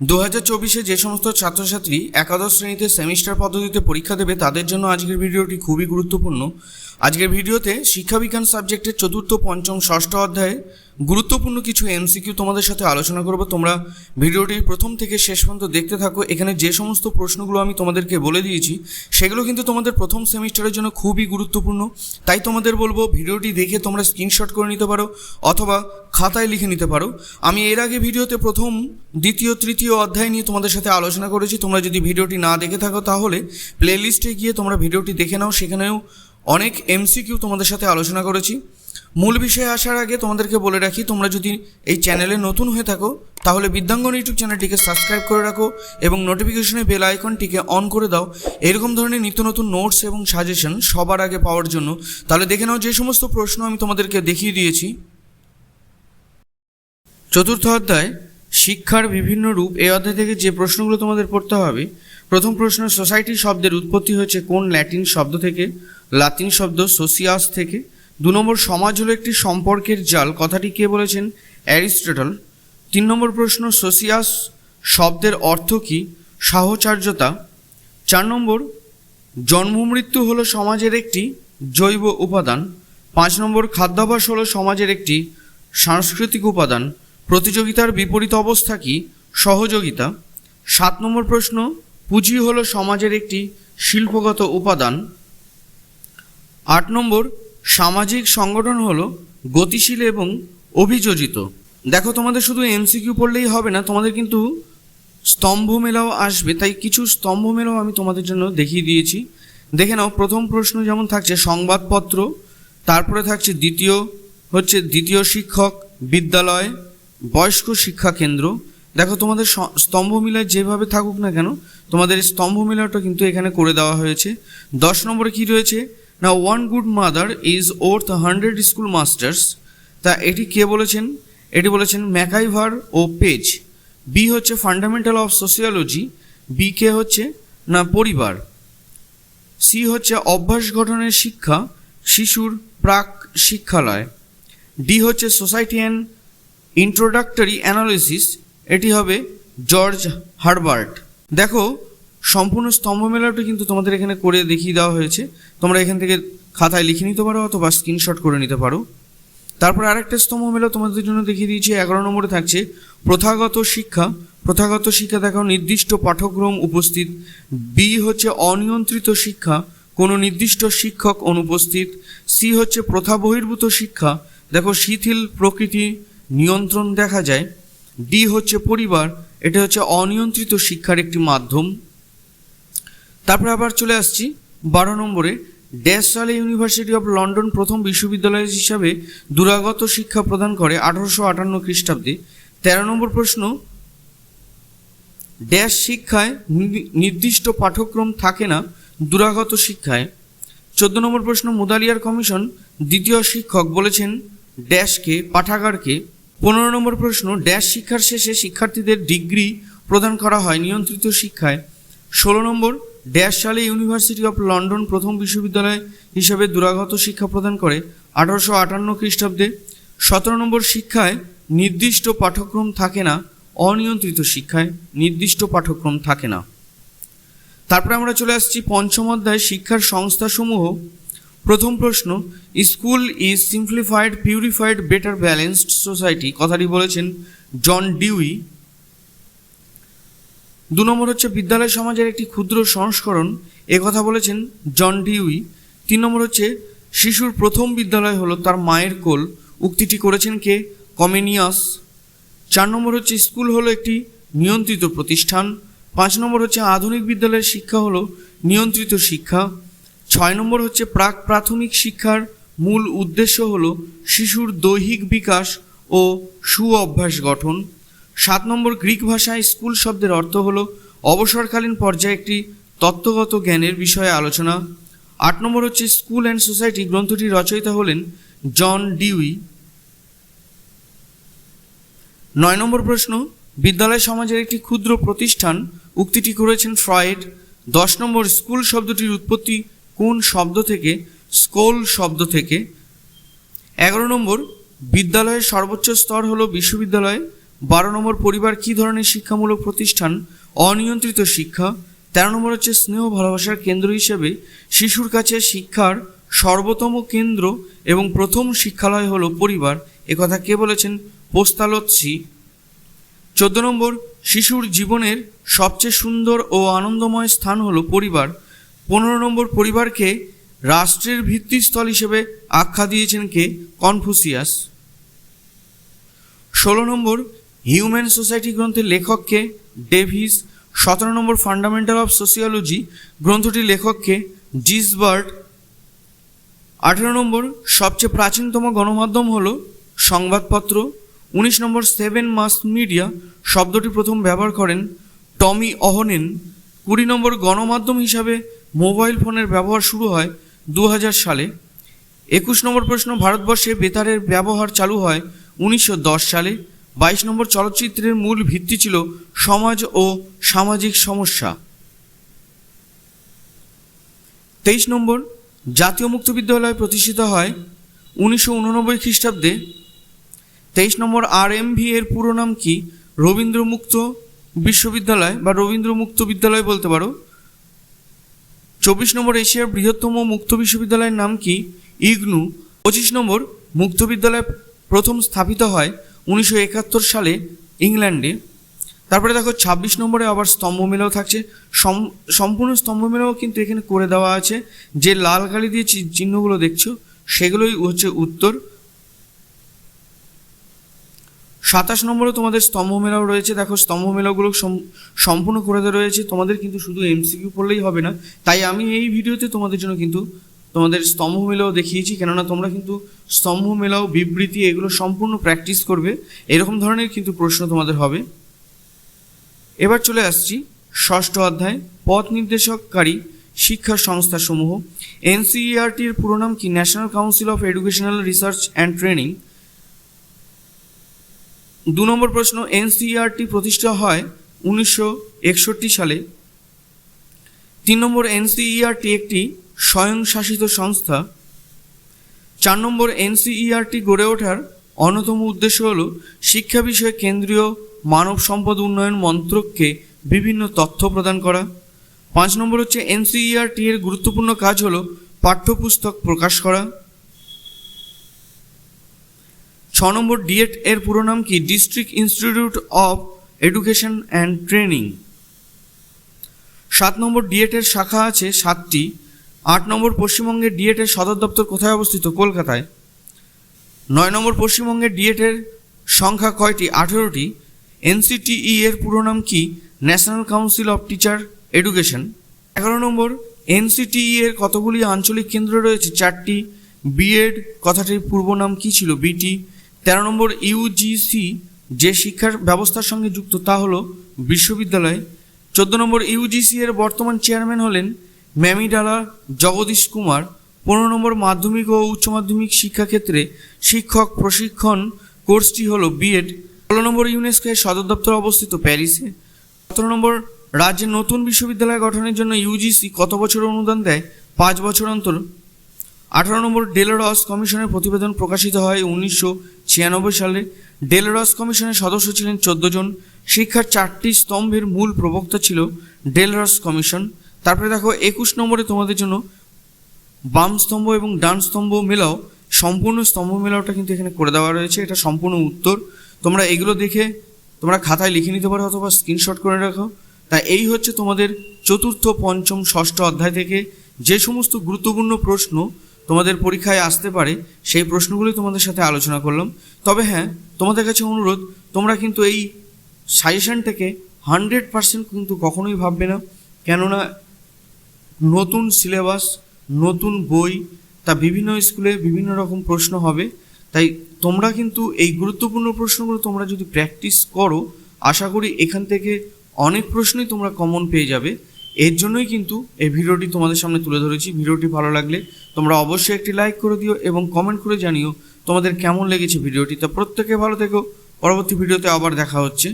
দু হাজার চব্বিশে যে সমস্ত ছাত্রছাত্রী একাদশ শ্রেণীতে সেমিস্টার পদ্ধতিতে পরীক্ষা দেবে, তাদের জন্য আজকের ভিডিওটি খুবই গুরুত্বপূর্ণ। আজকের ভিডিওতে শিক্ষাবিজ্ঞান সাবজেক্টের চতুর্থ, পঞ্চম, ষষ্ঠ অধ্যায়ে গুরুত্বপূর্ণ কিছু এমসিকিউ তোমাদের সাথে আলোচনা করব। তোমরা ভিডিওটি প্রথম থেকে শেষ পর্যন্ত দেখতে থাকো। এখানে যে সমস্ত প্রশ্নগুলো আমি তোমাদেরকে বলে দিয়েছি, সেগুলো কিন্তু তোমাদের প্রথম সেমিস্টারের জন্য খুবই গুরুত্বপূর্ণ। তাই তোমাদের বলব, ভিডিওটি দেখে তোমরা স্ক্রিনশট করে নিতে পারো অথবা খাতায় লিখে নিতে পারো। আমি এর আগে ভিডিওতে প্রথম, দ্বিতীয়, তৃতীয় অধ্যায় নিয়ে তোমাদের সাথে আলোচনা করেছি। তোমরা যদি ভিডিওটি না দেখে থাকো তাহলে প্লেলিস্টে গিয়ে তোমরা ভিডিওটি দেখে নাও। সেখানেও অনেক এমসিকিউ তোমাদের সাথে আলোচনা করেছি। মূল বিষয়ে আসার আগে তোমাদেরকে বলে রাখি, তোমরা যদি এই চ্যানেলে নতুন হয়ে থাকো, তাহলে বিদ্যাঙ্গন ইউটিউব চ্যানেলটিকে সাবস্ক্রাইব করে রাখো এবং নোটিফিকেশনে বেল আইকনটিকে অন করে দাও। এরকম ধরনের নিত্য নতুন নোটস এবং সাজেশন সবার আগে পাওয়ার জন্য। তাহলে দেখে নাও যে সমস্ত প্রশ্ন আমি তোমাদেরকে দেখিয়ে দিয়েছি। চতুর্থ অধ্যায়, শিক্ষার বিভিন্ন রূপ। এই অধ্যায় থেকে যে প্রশ্নগুলো তোমাদের পড়তে হবে, প্রথম প্রশ্ন সোসাইটি শব্দের উৎপত্তি হয়েছে কোন ল্যাটিন শব্দ থেকে? লাতিন শব্দ সোসিয়াস থেকে। দু নম্বর, সমাজ হলো একটি সম্পর্কের জাল। কথাটি কে বলেছেন? অ্যারিস্টটল। তিন নম্বর প্রশ্ন, সোসিয়াস শব্দের অর্থ কী? সাহচর্যতা। চার নম্বর, জন্ম মৃত্যু হলো সমাজের একটি জৈব উপাদান। পাঁচ নম্বর, খাদ্যাভ্যাস হলো সমাজের একটি সাংস্কৃতিক উপাদান। প্রতিযোগিতার বিপরীত অবস্থা কি? সহযোগিতা। সাত নম্বর প্রশ্ন, পুঁজি হলো সমাজের একটি শিল্পগত উপাদান। আট নম্বর, সামাজিক সংগঠন হলো গতিশীল এবং অভিযোজিত। দেখো, তোমাদের শুধু এমসিকিউ পড়লেই হবে না, তোমাদের কিন্তু স্তম্ভ মেলাও আসবে, তাই কিছু স্তম্ভ মেলাও আমি তোমাদের জন্য দেখিয়ে দিয়েছি। দেখে নাও, প্রথম প্রশ্ন যেমন থাকছে, সংবাদপত্র, তারপরে থাকছে দ্বিতীয়, হচ্ছে দ্বিতীয় শিক্ষক বিদ্যালয়, বয়স্ক শিক্ষা কেন্দ্র। দেখো, তোমাদের স্তম্ভ মিলায় যেভাবে থাকুক না কেন, তোমাদের স্তম্ভ মিলাটা কিন্তু এখানে করে দেওয়া হয়েছে। দশ নম্বরে কি রয়েছে? না one good mother is worth hundred school masters তা এটি কে বলেছেন? এটি বলেছেন ম্যাকাইভার ও পেজ। বি হচ্ছে ফান্ডামেন্টাল অফ সোসিওলজি বি কে হচ্ছে, না, পরিবার। সি হচ্ছে অভ্যাস গঠনের শিক্ষা, শিশুর প্রাক শিক্ষালয়। ডি হচ্ছে সোসাইটি অ্যান্ড ইন্ট্রোডাক্টরি অ্যানালিসিস এটি হবে জর্জ হারবার্ট। দেখো সম্পূর্ণ স্তম্ভ মেলাটা কিন্তু তোমাদের এখানে করে দেখিয়ে দেওয়া হয়েছে। তোমরা এখান থেকে খাতায় লিখে নিতে পারো অথবা স্ক্রিনশট করে নিতে পারো। তারপর আরেকটা স্তম্ভ মেলা তোমাদের জন্য দেখিয়ে দিয়েছি, এগারো নম্বরে থাকছে প্রথাগত শিক্ষা। প্রথাগত শিক্ষা দেখাও নির্দিষ্ট পাঠ্যক্রম উপস্থিত। বি হচ্ছে অনিয়ন্ত্রিত শিক্ষা, কোনো নির্দিষ্ট শিক্ষক অনুপস্থিত। সি হচ্ছে প্রথা বহির্ভূত শিক্ষা। দেখো শিথিল প্রকৃতি নিয়ন্ত্রণ দেখা যায়। ডি হচ্ছে পরিবার, এটা হচ্ছে অনিয়ন্ত্রিত শিক্ষার একটি মাধ্যম। তারপরে আবার চলে আসছি বারো নম্বরে। ড্যাশ সালে ইউনিভার্সিটি অফ লন্ডন প্রথম বিশ্ববিদ্যালয় হিসাবে দূরাগত শিক্ষা প্রদান করে আঠারোশো আটান্ন খ্রিস্টাব্দে। তেরো নম্বর প্রশ্ন ড্যাশ শিক্ষায় নির্দিষ্ট পাঠ্যক্রম থাকে না দূরাগত শিক্ষায়। চোদ্দ নম্বর প্রশ্ন, মুদালিয়ার কমিশন দ্বিতীয় শিক্ষক বলেছেন ড্যাশকে পাঠাগারকে। পনেরো নম্বর প্রশ্ন ড্যাশ শিক্ষার শেষে শিক্ষার্থীদের ডিগ্রি প্রদান করা হয় নিয়ন্ত্রিত শিক্ষায়। ষোলো নম্বর ড্যাশ সালে ইউনিভার্সিটি অফ লন্ডন প্রথম বিশ্ববিদ্যালয় হিসাবে দূরাগত শিক্ষা প্রদান করে আঠারোশো আটান্ন খ্রিস্টাব্দে। সতেরো নম্বর শিক্ষায় নির্দিষ্ট পাঠ্যক্রম থাকে না, অনিয়ন্ত্রিত শিক্ষায় নির্দিষ্ট পাঠ্যক্রম থাকে না। তারপরে আমরা চলে আসছি পঞ্চম অধ্যায়, শিক্ষার সংস্থাসমূহ। প্রথম প্রশ্ন, school is simplified, purified, better balanced society, কথাটি বলেছেন জন ডিউই। দু নম্বর হচ্ছে বিদ্যালয় সমাজের একটি ক্ষুদ্র সংস্করণ। কথা বলেছেন জন ডিউই। তিন নম্বর হচ্ছে, শিশুর প্রথম বিদ্যালয় হলো তার মায়ের কোল। উক্তিটি করেছেন কে? কমেনিয়াস। চার নম্বর হচ্ছে, স্কুল হলো একটি নিয়ন্ত্রিত প্রতিষ্ঠান। পাঁচ নম্বর হচ্ছে, আধুনিক বিদ্যালয়ের শিক্ষা হলো নিয়ন্ত্রিত শিক্ষা। ছয় নম্বর হচ্ছে, প্রাক প্রাথমিক শিক্ষার মূল উদ্দেশ্য হলো শিশুর দৈহিক বিকাশ ও সু অভ্যাস গঠন। সাত নম্বর গ্রিক ভাষায় স্কুল শব্দের অর্থ হলো অবসরকালীন পর্যায়ে একটি তত্ত্বগত জ্ঞানের বিষয়ে আলোচনা। আট নম্বর হচ্ছে স্কুল অ্যান্ড সোসাইটি গ্রন্থটির রচয়িতা হলেন জন ডিউই। নয় নম্বর প্রশ্ন, বিদ্যালয় সমাজের একটি ক্ষুদ্র প্রতিষ্ঠান, উক্তিটি করেছেন ফ্রয়েড। দশ নম্বর, স্কুল শব্দটির উৎপত্তি কোন শব্দ থেকে, স্কোল শব্দ থেকে? এগারো নম্বর, বিদ্যালয়ের সর্বোচ্চ স্তর হলো বিশ্ববিদ্যালয়। বারো নম্বর পরিবার কী ধরনের শিক্ষামূলক প্রতিষ্ঠান? অনিয়ন্ত্রিত শিক্ষা। তেরো নম্বর হচ্ছে স্নেহ ভালোবাসার কেন্দ্র হিসেবে শিশুর কাছে শিক্ষার সর্বোত্তম কেন্দ্র এবং প্রথম শিক্ষালয় হলো পরিবার। একথা কে বলেছেন? পোস্তালৎসি চোদ্দ নম্বর, শিশুর জীবনের সবচেয়ে সুন্দর ও আনন্দময় স্থান হলো পরিবার। পনেরো নম্বর পরিবারকে রাষ্ট্রের ভিত্তিস্থল হিসেবে আখ্যা দিয়েছেন কে? কনফুসিয়াস। ষোলো নম্বর হিউম্যান সোসাইটি গ্রন্থের লেখককে ডেভিস সতেরো নম্বর ফান্ডামেন্টাল অফ সোসিওলজি গ্রন্থটির লেখককে ডিসবার্ট আঠেরো নম্বর সবচেয়ে প্রাচীনতম গণমাধ্যম হল সংবাদপত্র, উনিশ নম্বর সেভেন মাস মিডিয়া শব্দটি প্রথম ব্যবহার করেন টমি অহনেন কুড়ি নম্বর গণমাধ্যম হিসাবে মোবাইল ফোনের ব্যবহার শুরু হয় দু হাজার সালে, একুশ নম্বর প্রশ্ন ভারতবর্ষে বেতারের ব্যবহার চালু হয় উনিশশো দশ সালে বাইশ নম্বর চলচ্চিত্রের মূল ভিত্তি ছিল সমাজ ও সামাজিক সমস্যা। তেইশ নম্বর, জাতীয় মুক্ত বিদ্যালয় প্রতিষ্ঠিত হয় উনিশশো উননব্বই খ্রিস্টাব্দে। তেইশ নম্বর আর এম ভি এর পুরো নাম কি? রবীন্দ্র মুক্ত বিশ্ববিদ্যালয় বা রবীন্দ্র মুক্ত বিদ্যালয় বলতে পারো। চব্বিশ নম্বর, এশিয়ার বৃহত্তম মুক্ত বিশ্ববিদ্যালয়ের নাম কি? ইগনু। পঁচিশ নম্বর, মুক্ত বিদ্যালয় প্রথম স্থাপিত হয় উনিশশো একাত্তর সালে ইংল্যান্ডে, তারপরে দেখো ছাব্বিশ নম্বরে আবার স্তম্ভ মেলাও থাকছে। সম- সম্পূর্ণ স্তম্ভ মেলাও কিন্তু এখানে করে দেওয়া আছে। যে লাল কালি দিয়ে চিহ্নগুলো দেখছ, সেগুলোই হচ্ছে উত্তর। সাতাশ নম্বরে তোমাদের স্তম্ভ মেলাও রয়েছে। দেখো স্তম্ভ মেলাগুলো সম- সম্পূর্ণ করে দেওয়া রয়েছে। তোমাদের কিন্তু শুধু এমসিকিউ পড়লেই হবে না। তাই আমি এই ভিডিওতে তোমাদের জন্য কিন্তু তোমাদের স্তম্ভ মেলাও দেখিয়েছি, কেননা তোমরা কিন্তু স্তম্ভ মেলাও, বিবৃতি এগুলো সম্পূর্ণ প্র্যাকটিস করবে। এরকম ধরনের কিন্তু প্রশ্ন তোমাদের হবে। এবার চলে আসছি ষষ্ঠ অধ্যায়, পথ নির্দেশককারী শিক্ষা সংস্থাসমূহ। এনসিইআরটির পুরো নাম কি? National council of educational research and training দু নম্বর প্রশ্ন, এনসিইআরটি প্রতিষ্ঠা হয় উনিশশো একষট্টি সালে। তিন নম্বর, এনসিইআরটি একটি স্বয়ংশাসিত সংস্থা। চার নম্বর এনসিইআরটি গড়ে ওঠার অন্যতম উদ্দেশ্য হল শিক্ষা বিষয়ে কেন্দ্রীয় মানব সম্পদ উন্নয়ন মন্ত্রককে বিভিন্ন তথ্য প্রদান করা। পাঁচ নম্বর হচ্ছে এনসিইআরটি এর গুরুত্বপূর্ণ কাজ হলো পাঠ্যপুস্তক প্রকাশ করা। ছ নম্বর ডিএড এর পুরো নাম কি? District institute of education and training. সাত নম্বর ডিএড এর শাখা আছে সাতটি। আট নম্বর পশ্চিমবঙ্গের ডিএটের সদর দপ্তর কোথায় অবস্থিত? কলকাতায়। নয় নম্বর পশ্চিমবঙ্গের ডিএড এর সংখ্যা কয়টি? আঠেরোটি। এনসিটিই এর পুরো নাম কি? National council of teacher education. এগারো নম্বর, এনসিটিই এর কতগুলি আঞ্চলিক কেন্দ্র রয়েছে? চারটি। বিএড, কথাটির পূর্ব নাম কি ছিল? বিটি। তেরো নম্বর, ইউজিসি যে শিক্ষার ব্যবস্থার সঙ্গে যুক্ত তা হলো বিশ্ববিদ্যালয়। চোদ্দ নম্বর, ইউজিসি এর বর্তমান চেয়ারম্যান হলেন ম্যামিডালা জগদীশ কুমার, পনেরো নম্বর মাধ্যমিক ও উচ্চ মাধ্যমিক শিক্ষাক্ষেত্রে শিক্ষক প্রশিক্ষণ কোর্সটি হলো বিএড ষোলো নম্বর ইউনেস্কো এর সদর দপ্তর অবস্থিত প্যারিসে। সতেরো নম্বর রাজ্যের নতুন বিশ্ববিদ্যালয় গঠনের জন্য ইউজিসি কত বছর অনুদান দেয়? পাঁচ বছর অন্তর। আঠারো নম্বর ডেলোরস কমিশনের প্রতিবেদন প্রকাশিত হয় উনিশশো ছিয়ানব্বই সালে। ডেলোরস কমিশনের সদস্য ছিলেন চোদ্দ জন। শিক্ষার চারটি স্তম্ভের মূল প্রবক্তা ছিল ডেলোরস কমিশন। তারপরে দেখো একুশ নম্বরে তোমাদের জন্য বাম স্তম্ভ এবং ডান স্তম্ভ মেলাও, সম্পূর্ণ স্তম্ভ মেলাওটা কিন্তু এখানে করে দেওয়া রয়েছে, এটা সম্পূর্ণ উত্তর। তোমরা এগুলো দেখে, তোমরা খাতায় লিখে নিতে পারো অথবা স্ক্রিনশট করে রাখো। তা এই হচ্ছে তোমাদের চতুর্থ, পঞ্চম, ষষ্ঠ অধ্যায় থেকে যে সমস্ত গুরুত্বপূর্ণ প্রশ্ন তোমাদের পরীক্ষায় আসতে পারে, সেই প্রশ্নগুলি তোমাদের সাথে আলোচনা করলাম। তবে হ্যাঁ তোমাদের কাছে অনুরোধ, তোমরা কিন্তু এই সাজেশনটাকে হান্ড্রেড পার্সেন্ট কিন্তু কখনোই ভাববে না। কেননা নতুন সিলেবাস, নতুন বই, তা বিভিন্ন স্কুলে বিভিন্ন রকম প্রশ্ন হবে। তাই তোমরা কিন্তু এই গুরুত্বপূর্ণ প্রশ্নগুলো তোমরা যদি প্র্যাকটিস করো, আশা করি এখান থেকে অনেক প্রশ্নই তোমরা কমন পেয়ে যাবে। এর জন্যই কিন্তু এই ভিডিওটি তোমাদের সামনে তুলে ধরেছি। ভিডিওটি ভালো লাগলে তোমরা অবশ্যই একটি লাইক করে দিও এবং কমেন্ট করে জানিও তোমাদের কেমন লেগেছে ভিডিওটি। তা প্রত্যেকে ভালো থেকো। পরবর্তী ভিডিওতে আবার দেখা হচ্ছে।